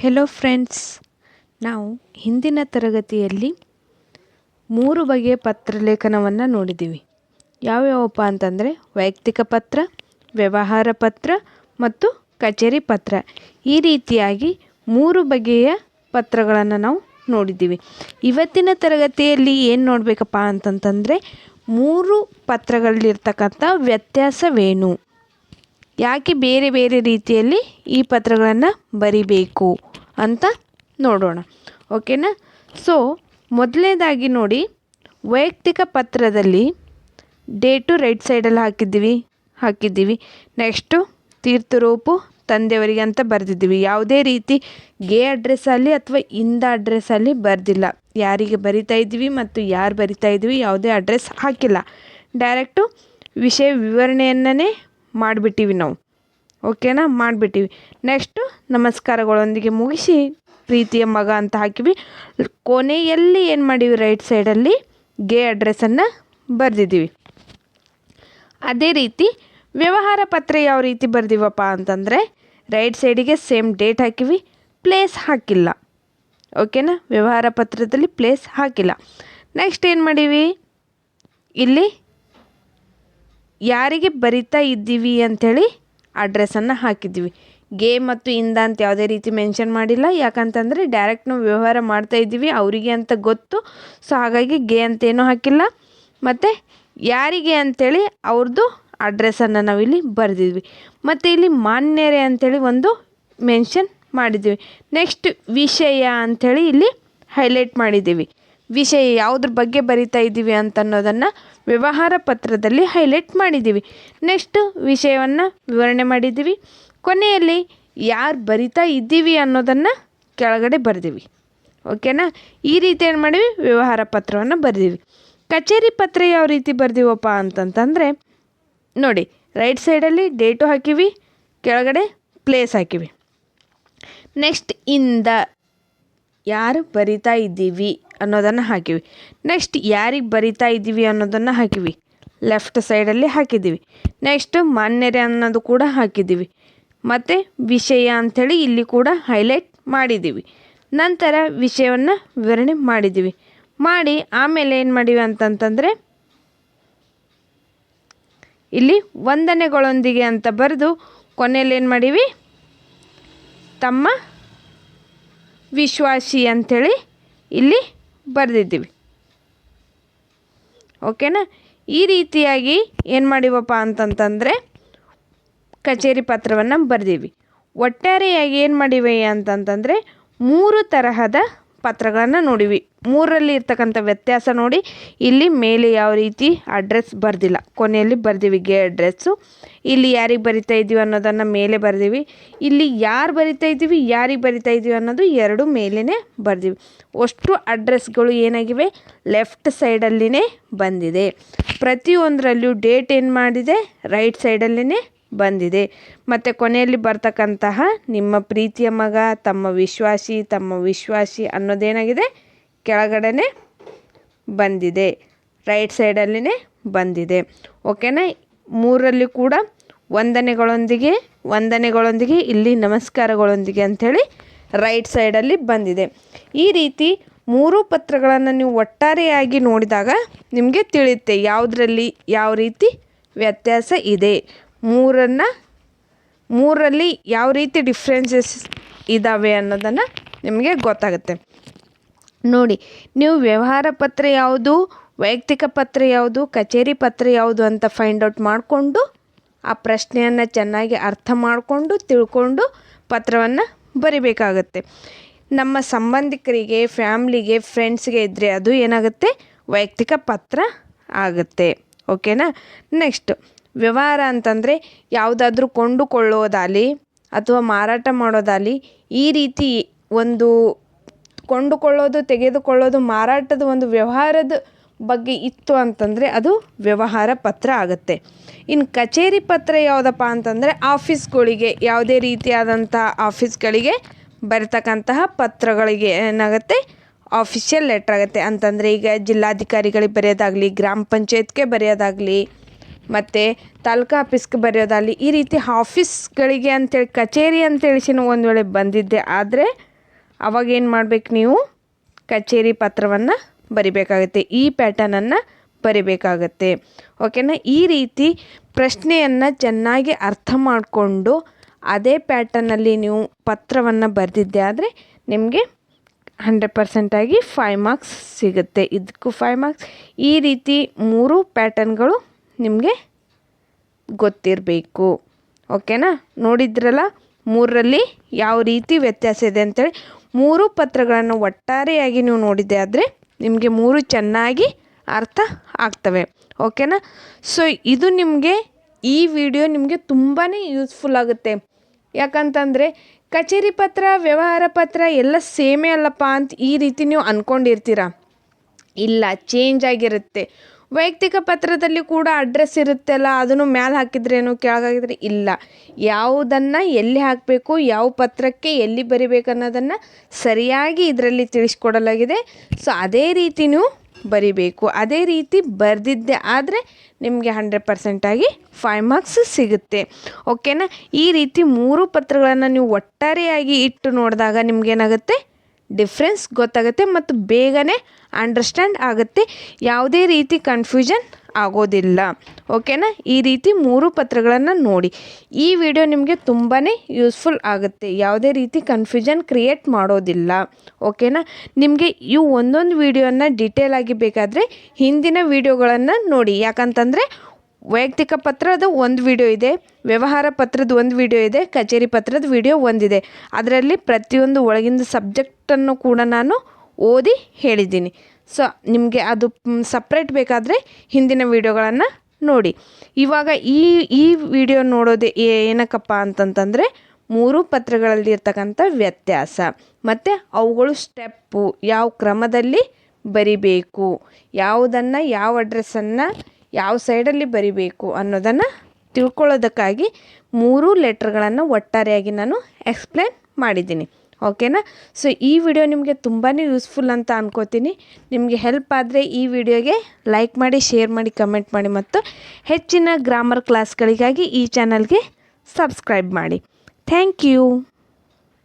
Hello friends ನಾವು ಹಿಂದಿನ ತರಗತಿಯಲ್ಲಿ ಮೂರು ಬಗೆಯ ಪತ್ರಲೇಖನವನ್ನು ನೋಡಿದ್ದೀವಿ. ಯಾವ್ಯಾವಪ್ಪ ಅಂತಂದರೆ ವೈಯಕ್ತಿಕ ಪತ್ರ, ವ್ಯವಹಾರ ಪತ್ರ ಮತ್ತು ಕಚೇರಿ ಪತ್ರ. ಈ ರೀತಿಯಾಗಿ ಮೂರು ಬಗೆಯ ಪತ್ರಗಳನ್ನು ನಾವು ನೋಡಿದ್ದೀವಿ. ಇವತ್ತಿನ ತರಗತಿಯಲ್ಲಿ ಏನು ನೋಡಬೇಕಪ್ಪ ಅಂತಂತಂದರೆ ಮೂರು ಪತ್ರಗಳಲ್ಲಿರ್ತಕ್ಕಂಥ ವ್ಯತ್ಯಾಸವೇನು? ಯಾಕೆ ಬೇರೆ ಬೇರೆ ರೀತಿಯಲ್ಲಿ ಈ ಪತ್ರಗಳನ್ನು ಬರಿಬೇಕು? ಅಂತ ನೋಡೋಣ. ಓಕೆನಾ? ಸೊ ಮೊದಲನೇದಾಗಿ ನೋಡಿ, ವೈಯಕ್ತಿಕ ಪತ್ರದಲ್ಲಿ ಡೇಟು ರೈಟ್ ಸೈಡಲ್ಲಿ ಹಾಕಿದ್ದೀವಿ ಹಾಕಿದ್ದೀವಿ. ನೆಕ್ಸ್ಟು ತೀರ್ಥರೂಪು ತಂದೆಯವರಿಗೆ ಅಂತ ಬರೆದಿದ್ದೀವಿ. ಯಾವುದೇ ರೀತಿ ಗೆ ಅಡ್ರೆಸ್ಸಲ್ಲಿ ಅಥವಾ ಇಂದ ಅಡ್ರೆಸ್ಸಲ್ಲಿ ಬರೆದಿಲ್ಲ. ಯಾರಿಗೆ ಬರಿತಾ ಇದ್ದೀವಿ ಮತ್ತು ಯಾರು ಬರಿತಾ ಇದ್ದೀವಿ ಯಾವುದೇ ಅಡ್ರೆಸ್ ಹಾಕಿಲ್ಲ. ಡೈರೆಕ್ಟು ವಿಷಯ ವಿವರಣೆಯನ್ನೇ ಮಾಡಿಬಿಟ್ಟಿವಿ ನಾವು. ಓಕೆನಾ? ಮಾಡಿಬಿಟ್ಟಿವಿ. ನೆಕ್ಸ್ಟು ನಮಸ್ಕಾರಗಳೊಂದಿಗೆ ಮುಗಿಸಿ ಪ್ರೀತಿಯ ಮಗ ಅಂತ ಹಾಕಿವಿ. ಕೊನೆಯಲ್ಲಿ ಏನು ಮಾಡೀವಿ ರೈಟ್ ಸೈಡಲ್ಲಿ? ಗೆ ಅಡ್ರೆಸ್ಸನ್ನು ಬರೆದಿದ್ದೀವಿ. ಅದೇ ರೀತಿ ವ್ಯವಹಾರ ಪತ್ರ ಯಾವ ರೀತಿ ಬರೆದಿವಪ್ಪ ಅಂತಂದರೆ ರೈಟ್ ಸೈಡಿಗೆ ಸೇಮ್ ಡೇಟ್ ಹಾಕಿವಿ, ಪ್ಲೇಸ್ ಹಾಕಿಲ್ಲ. ಓಕೆನಾ? ವ್ಯವಹಾರ ಪತ್ರದಲ್ಲಿ ಪ್ಲೇಸ್ ಹಾಕಿಲ್ಲ. ನೆಕ್ಸ್ಟ್ ಏನು ಮಾಡೀವಿ? ಇಲ್ಲಿ ಯಾರಿಗೆ ಬರಿತಾ ಇದ್ದೀವಿ ಅಂಥೇಳಿ ಅಡ್ರೆಸ್ಸನ್ನು ಹಾಕಿದ್ವಿ ಗೇ ಮತ್ತು ಇಂದ ಅಂತ ಯಾವುದೇ ರೀತಿ ಮೆನ್ಷನ್ ಮಾಡಿಲ್ಲ. ಯಾಕಂತಂದರೆ ಡೈರೆಕ್ಟ್ ನಾವು ವ್ಯವಹಾರ ಮಾಡ್ತಾ ಇದ್ದೀವಿ. ಅವರಿಗೆ ಅಂತ ಗೊತ್ತು. ಸೊ ಹಾಗಾಗಿ ಗೇ ಅಂತೇನೂ ಹಾಕಿಲ್ಲ. ಮತ್ತು ಯಾರಿಗೆ ಅಂಥೇಳಿ ಅವ್ರದ್ದು ಅಡ್ರೆಸ್ಸನ್ನು ನಾವಿಲ್ಲಿ ಬರೆದಿದ್ವಿ. ಮತ್ತು ಇಲ್ಲಿ ಮಾನ್ಯರೇ ಅಂಥೇಳಿ ಒಂದು ಮೆನ್ಷನ್ ಮಾಡಿದ್ದೀವಿ. ನೆಕ್ಸ್ಟ್ ವಿಷಯ ಅಂಥೇಳಿ ಇಲ್ಲಿ ಹೈಲೈಟ್ ಮಾಡಿದ್ದೀವಿ. ವಿಷಯ ಯಾವುದ್ರ ಬಗ್ಗೆ ಬರಿತಾ ಇದ್ದೀವಿ ಅಂತ ಅನ್ನೋದನ್ನು ವ್ಯವಹಾರ ಪತ್ರದಲ್ಲಿ ಹೈಲೈಟ್ ಮಾಡಿದ್ದೀವಿ. ನೆಕ್ಸ್ಟ್ ವಿಷಯವನ್ನು ವಿವರಣೆ ಮಾಡಿದ್ದೀವಿ. ಕೊನೆಯಲ್ಲಿ ಯಾರು ಬರಿತಾ ಇದ್ದೀವಿ ಅನ್ನೋದನ್ನು ಕೆಳಗಡೆ ಬರೆದೀವಿ. ಓಕೆನಾ? ಈ ರೀತಿ ಏನು ಮಾಡಿವಿ? ವ್ಯವಹಾರ ಪತ್ರವನ್ನು ಬರೆದೀವಿ. ಕಚೇರಿ ಪತ್ರ ಯಾವ ರೀತಿ ಬರೆದಿವಪ್ಪ ಅಂತಂತಂದರೆ, ನೋಡಿ, ರೈಟ್ ಸೈಡಲ್ಲಿ ಡೇಟು ಹಾಕಿವಿ, ಕೆಳಗಡೆ ಪ್ಲೇಸ್ ಹಾಕಿವಿ. ನೆಕ್ಸ್ಟ್ ಇಂದ ಯಾರು ಬರಿತಾ ಇದ್ದೀವಿ ಅನ್ನೋದನ್ನು ಹಾಕಿವಿ. ನೆಕ್ಸ್ಟ್ ಯಾರಿಗೆ ಬರಿತಾ ಇದ್ದೀವಿ ಅನ್ನೋದನ್ನು ಹಾಕಿವಿ. ಲೆಫ್ಟ್ ಸೈಡಲ್ಲಿ ಹಾಕಿದ್ದೀವಿ. ನೆಕ್ಸ್ಟ್ ಮಾನ್ಯರೇ ಅನ್ನೋದು ಕೂಡ ಹಾಕಿದ್ದೀವಿ. ಮತ್ತು ವಿಷಯ ಅಂಥೇಳಿ ಇಲ್ಲಿ ಕೂಡ ಹೈಲೈಟ್ ಮಾಡಿದ್ದೀವಿ. ನಂತರ ವಿಷಯವನ್ನು ವಿವರಣೆ ಮಾಡಿದ್ದೀವಿ. ಮಾಡಿ ಆಮೇಲೆ ಏನು ಮಾಡೀವಿ ಅಂತಂತಂದರೆ, ಇಲ್ಲಿ ವಂದನೆಗಳೊಂದಿಗೆ ಅಂತ ಬರೆದು ಕೊನೆಯಲ್ಲಿ ಏನು ಮಾಡೀವಿ? ತಮ್ಮ ವಿಶ್ವಾಸಿ ಅಂಥೇಳಿ ಇಲ್ಲಿ ಬರೆದಿದ್ದೀವಿ. ಓಕೆನಾ? ಈ ರೀತಿಯಾಗಿ ಏನು ಮಾಡಿವಪ್ಪ ಅಂತಂತಂದರೆ ಕಚೇರಿ ಪತ್ರವನ್ನು ಬರೆದೀವಿ. ಒಟ್ಟಾರೆಯಾಗಿ ಏನು ಮಾಡಿವೆ ಅಂತಂತಂದರೆ ಮೂರು ತರಹದ ಪತ್ರಗಳನ್ನು ನೋಡಿವಿ. ಮೂರರಲ್ಲಿ ಇರ್ತಕ್ಕಂಥ ವ್ಯತ್ಯಾಸ ನೋಡಿ, ಇಲ್ಲಿ ಮೇಲೆ ಯಾವ ರೀತಿ ಅಡ್ರೆಸ್ ಬರೆದಿಲ್ಲ. ಕೊನೆಯಲ್ಲಿ ಬರ್ದೀವಿ ಗೆ ಅಡ್ರೆಸ್ಸು ಇಲ್ಲಿ ಯಾರಿಗೆ ಬರಿತಾ ಇದ್ದೀವಿ ಅನ್ನೋದನ್ನು ಮೇಲೆ ಬರ್ದೀವಿ. ಇಲ್ಲಿ ಯಾರು ಬರಿತಾ ಇದ್ದೀವಿ, ಯಾರಿಗೆ ಬರಿತಾ ಇದ್ದೀವಿ ಅನ್ನೋದು ಎರಡು ಮೇಲೇ ಬರ್ದೀವಿ. ಅಷ್ಟು ಅಡ್ರೆಸ್ಗಳು ಏನಾಗಿವೆ? ಲೆಫ್ಟ್ ಸೈಡಲ್ಲಿನೇ ಬಂದಿದೆ. ಪ್ರತಿಯೊಂದರಲ್ಲೂ ಡೇಟ್ ಏನು ಮಾಡಿದೆ? ರೈಟ್ ಸೈಡಲ್ಲಿನೇ ಬಂದಿದೆ. ಮತ್ತು ಕೊನೆಯಲ್ಲಿ ಬರ್ತಕ್ಕಂತಹ ನಿಮ್ಮ ಪ್ರೀತಿಯ ಮಗ, ತಮ್ಮ ವಿಶ್ವಾಸಿ ತಮ್ಮ ವಿಶ್ವಾಸಿ ಅನ್ನೋದೇನಾಗಿದೆ? ಕೆಳಗಡೆ ಬಂದಿದೆ. ರೈಟ್ ಸೈಡಲ್ಲಿನೇ ಬಂದಿದೆ. ಓಕೆನಾ? ಮೂರರಲ್ಲಿ ಕೂಡ ವಂದನೆಗಳೊಂದಿಗೆ ವಂದನೆಗಳೊಂದಿಗೆ, ಇಲ್ಲಿ ನಮಸ್ಕಾರಗಳೊಂದಿಗೆ ಅಂಥೇಳಿ ರೈಟ್ ಸೈಡಲ್ಲಿ ಬಂದಿದೆ. ಈ ರೀತಿ ಮೂರು ಪತ್ರಗಳನ್ನು ನೀವು ಒಟ್ಟಾರೆಯಾಗಿ ನೋಡಿದಾಗ ನಿಮಗೆ ತಿಳಿಯುತ್ತೆ ಯಾವುದರಲ್ಲಿ ಯಾವ ರೀತಿ ವ್ಯತ್ಯಾಸ ಇದೆ. ಮೂರನ್ನು ಮೂರರಲ್ಲಿ ಯಾವ ರೀತಿ ಡಿಫ್ರೆನ್ಸಸ್ ಇದ್ದಾವೆ ಅನ್ನೋದನ್ನು ನಿಮಗೆ ಗೊತ್ತಾಗುತ್ತೆ. ನೋಡಿ, ನೀವು ವ್ಯವಹಾರ ಪತ್ರ ಯಾವುದು, ವೈಯಕ್ತಿಕ ಪತ್ರ ಯಾವುದು, ಕಚೇರಿ ಪತ್ರ ಯಾವುದು ಅಂತ ಫೈಂಡ್ ಔಟ್ ಮಾಡಿಕೊಂಡು, ಆ ಪ್ರಶ್ನೆಯನ್ನು ಚೆನ್ನಾಗಿ ಅರ್ಥ ಮಾಡಿಕೊಂಡು, ತಿಳ್ಕೊಂಡು ಪತ್ರವನ್ನು ಬರಿಬೇಕಾಗತ್ತೆ. ನಮ್ಮ ಸಂಬಂಧಿಕರಿಗೆ, ಫ್ಯಾಮ್ಲಿಗೆ ಫ್ರೆಂಡ್ಸ್ಗೆ ಇದ್ದರೆ ಅದು ಏನಾಗುತ್ತೆ? ವೈಯಕ್ತಿಕ ಪತ್ರ ಆಗುತ್ತೆ. ಓಕೆನಾ ನೆಕ್ಸ್ಟ್ ವ್ಯವಹಾರ ಅಂತಂದರೆ ಯಾವುದಾದ್ರೂ ಕೊಂಡುಕೊಳ್ಳೋದಾಗಲಿ ಅಥವಾ ಮಾರಾಟ ಮಾಡೋದಾಗಲಿ ಈ ರೀತಿ ಒಂದು ಕೊಂಡುಕೊಳ್ಳೋದು, ತೆಗೆದುಕೊಳ್ಳೋದು, ಮಾರಾಟದ ಒಂದು ವ್ಯವಹಾರದ ಬಗ್ಗೆ ಇತ್ತು ಅಂತಂದರೆ ಅದು ವ್ಯವಹಾರ ಪತ್ರ ಆಗುತ್ತೆ. ಇನ್ನು ಕಚೇರಿ ಪತ್ರ ಯಾವುದಪ್ಪ ಅಂತಂದರೆ ಆಫೀಸ್ಗಳಿಗೆ ಯಾವುದೇ ರೀತಿಯಾದಂಥ ಆಫೀಸ್ಗಳಿಗೆ ಬರತಕ್ಕಂತಹ ಪತ್ರಗಳಿಗೆ ಏನಾಗುತ್ತೆ? ಆಫಿಷಿಯಲ್ ಲೆಟ್ರ್ ಆಗುತ್ತೆ. ಅಂತಂದರೆ ಈಗ ಜಿಲ್ಲಾಧಿಕಾರಿಗಳಿಗೆ ಬರೆಯೋದಾಗಲಿ, ಗ್ರಾಮ ಪಂಚಾಯತ್ಗೆ ಬರೆಯೋದಾಗಲಿ ಮತ್ತು ತಾಲೂಕು ಆಫೀಸ್ಗೆ ಬರೆಯೋದಾಗಲಿ ಈ ರೀತಿ ಆಫೀಸ್ಗಳಿಗೆ ಅಂತೇಳಿ, ಕಚೇರಿ ಅಂತೇಳಿಸಿನೂ ಒಂದು ವೇಳೆ ಬಂದಿದ್ದೆ ಆದರೆ ಅವಾಗ ಏನು ಮಾಡ್ಬೇಕು ನೀವು? ಕಚೇರಿ ಪತ್ರವನ್ನು ಬರಿಬೇಕಾಗುತ್ತೆ, ಈ ಪ್ಯಾಟರ್ನನ್ನು ಬರಿಬೇಕಾಗತ್ತೆ. ಓಕೆನಾ ಈ ರೀತಿ ಪ್ರಶ್ನೆಯನ್ನು ಚೆನ್ನಾಗಿ ಅರ್ಥ ಮಾಡಿಕೊಂಡು ಅದೇ ಪ್ಯಾಟರ್ನಲ್ಲಿ ನೀವು ಪತ್ರವನ್ನು ಬರೆದಿದ್ದೆ ಆದರೆ ನಿಮಗೆ ಹಂಡ್ರೆಡ್ ಪರ್ಸೆಂಟಾಗಿ ಫೈವ್ ಮಾರ್ಕ್ಸ್ ಸಿಗುತ್ತೆ. ಇದಕ್ಕೂ ಫೈವ್ ಮಾರ್ಕ್ಸ್ ಈ ರೀತಿ ಮೂರು ಪ್ಯಾಟರ್ನ್ಗಳು ನಿಮಗೆ ಗೊತ್ತಿರಬೇಕು. ಓಕೆನಾ? ನೋಡಿದ್ರಲ್ಲ, ಮೂರರಲ್ಲಿ ಯಾವ ರೀತಿ ವ್ಯತ್ಯಾಸ ಇದೆ ಅಂತೇಳಿ. ಮೂರು ಪತ್ರಗಳನ್ನು ಒಟ್ಟಾರೆಯಾಗಿ ನೀವು ನೋಡಿದ್ದೆ ಆದರೆ ನಿಮಗೆ ಮೂರು ಚೆನ್ನಾಗಿ ಅರ್ಥ ಆಗ್ತವೆ. ಓಕೆನಾ? ಸೊ ಇದು ನಿಮಗೆ ಈ ವಿಡಿಯೋ ನಿಮಗೆ ತುಂಬಾ ಯೂಸ್ಫುಲ್ ಆಗುತ್ತೆ. ಯಾಕಂತಂದರೆ ಕಚೇರಿ ಪತ್ರ, ವ್ಯವಹಾರ ಪತ್ರ ಎಲ್ಲ ಸೇಮೇ ಅಲ್ಲಪ್ಪ ಅಂತ ಈ ರೀತಿ ನೀವು ಅಂದ್ಕೊಂಡಿರ್ತೀರ ಇಲ್ಲ ಚೇಂಜ್ ಆಗಿರುತ್ತೆ. ವೈಯಕ್ತಿಕ ಪತ್ರದಲ್ಲಿ ಕೂಡ ಅಡ್ರೆಸ್ ಇರುತ್ತಲ್ಲ, ಅದನ್ನು ಮ್ಯಾಲೆ ಹಾಕಿದ್ರೇನು ಕೆಳಗಾಗಿದ್ರೆ ಇಲ್ಲ. ಯಾವುದನ್ನು ಎಲ್ಲಿ ಹಾಕಬೇಕು, ಯಾವ ಪತ್ರಕ್ಕೆ ಎಲ್ಲಿ ಬರಿಬೇಕು ಅನ್ನೋದನ್ನು ಸರಿಯಾಗಿ ಇದರಲ್ಲಿ ತಿಳಿಸ್ಕೊಡಲಾಗಿದೆ. ಸೊ ಅದೇ ರೀತಿಯೂ ಬರಿಬೇಕು. ಅದೇ ರೀತಿ ಬರೆದಿದ್ದೆ ಆದರೆ ನಿಮಗೆ ಹಂಡ್ರೆಡ್ ಪರ್ಸೆಂಟಾಗಿ ಫೈವ್ ಮಾರ್ಕ್ಸ್ ಸಿಗುತ್ತೆ. ಓಕೆನಾ ಈ ರೀತಿ ಮೂರು ಪತ್ರಗಳನ್ನು ನೀವು ಒಟ್ಟಾರೆಯಾಗಿ ಇಟ್ಟು ನೋಡಿದಾಗ ನಿಮಗೇನಾಗುತ್ತೆ? ಡಿಫ್ರೆನ್ಸ್ ಗೊತ್ತಾಗುತ್ತೆ ಮತ್ತು ಬೇಗನೆ ಅಂಡರ್ಸ್ಟ್ಯಾಂಡ್ ಆಗುತ್ತೆ. ಯಾವುದೇ ರೀತಿ ಕನ್ಫ್ಯೂಷನ್ ಆಗೋದಿಲ್ಲ. ಓಕೆನಾ ಈ ರೀತಿ ಮೂರು ಪತ್ರಗಳನ್ನು ನೋಡಿ. ಈ ವಿಡಿಯೋ ನಿಮಗೆ ತುಂಬಾ ಯೂಸ್ಫುಲ್ ಆಗುತ್ತೆ. ಯಾವುದೇ ರೀತಿ ಕನ್ಫ್ಯೂಷನ್ ಕ್ರಿಯೇಟ್ ಮಾಡೋದಿಲ್ಲ. ಓಕೆನಾ ನಿಮಗೆ ಇವು ಒಂದೊಂದು ವಿಡಿಯೋನ ಡೀಟೇಲ್ ಆಗಿ ಬೇಕಾದರೆ ಹಿಂದಿನ ವಿಡಿಯೋಗಳನ್ನು ನೋಡಿ. ಯಾಕಂತಂದರೆ ವೈಯಕ್ತಿಕ ಪತ್ರದ ಒಂದು ವಿಡಿಯೋ ಇದೆ, ವ್ಯವಹಾರ ಪತ್ರದ ಒಂದು ವಿಡಿಯೋ ಇದೆ, ಕಚೇರಿ ಪತ್ರದ ವಿಡಿಯೋ ಒಂದಿದೆ. ಅದರಲ್ಲಿ ಪ್ರತಿಯೊಂದು ಒಳಗಿಂದ ಸಬ್ಜೆಕ್ಟನ್ನು ಕೂಡ ನಾನು ಓದಿ ಹೇಳಿದ್ದೀನಿ. ಸೊ, ನಿಮಗೆ ಅದು ಸಪ್ರೇಟ್ ಬೇಕಾದರೆ ಹಿಂದಿನ ವಿಡಿಯೋಗಳನ್ನು ನೋಡಿ. ಇವಾಗ ಈ ಈ ವಿಡಿಯೋ ನೋಡೋದೆ ಏನಕ್ಕಪ್ಪ ಅಂತಂತಂದರೆ ಮೂರು ಪತ್ರಗಳಲ್ಲಿ ಇರ್ತಕ್ಕಂಥ ವ್ಯತ್ಯಾಸ. ಮತ್ತು ಅವುಗಳು ಸ್ಟೆಪ್ಪು, ಯಾವ ಕ್ರಮದಲ್ಲಿ ಬರಿಬೇಕು, ಯಾವುದನ್ನು, ಯಾವ ಅಡ್ರೆಸ್ಸನ್ನು ಯಾವ ಸೈಡಲ್ಲಿ ಬರಿಬೇಕು ಅನ್ನೋದನ್ನು ತಿಳ್ಕೊಳ್ಳೋದಕ್ಕಾಗಿ ಮೂರು ಲೆಟ್ರ್ಗಳನ್ನು ಒಟ್ಟಾರೆಯಾಗಿ ನಾನು ಎಕ್ಸ್ಪ್ಲೇನ್ ಮಾಡಿದ್ದೀನಿ. ಓಕೆನಾ? ಸೊ, ಈ ವಿಡಿಯೋ ನಿಮಗೆ ತುಂಬಾ ಯೂಸ್ಫುಲ್ ಅಂತ ಅನ್ಕೋತೀನಿ. ನಿಮಗೆ ಹೆಲ್ಪ್ ಆದರೆ ಈ ವಿಡಿಯೋಗೆ ಲೈಕ್ ಮಾಡಿ, ಶೇರ್ ಮಾಡಿ, ಕಮೆಂಟ್ ಮಾಡಿ ಮತ್ತು ಹೆಚ್ಚಿನ ಗ್ರಾಮರ್ ಕ್ಲಾಸ್ಗಳಿಗಾಗಿ ಈ ಚಾನಲ್ಗೆ ಸಬ್ಸ್ಕ್ರೈಬ್ ಮಾಡಿ. Thank you!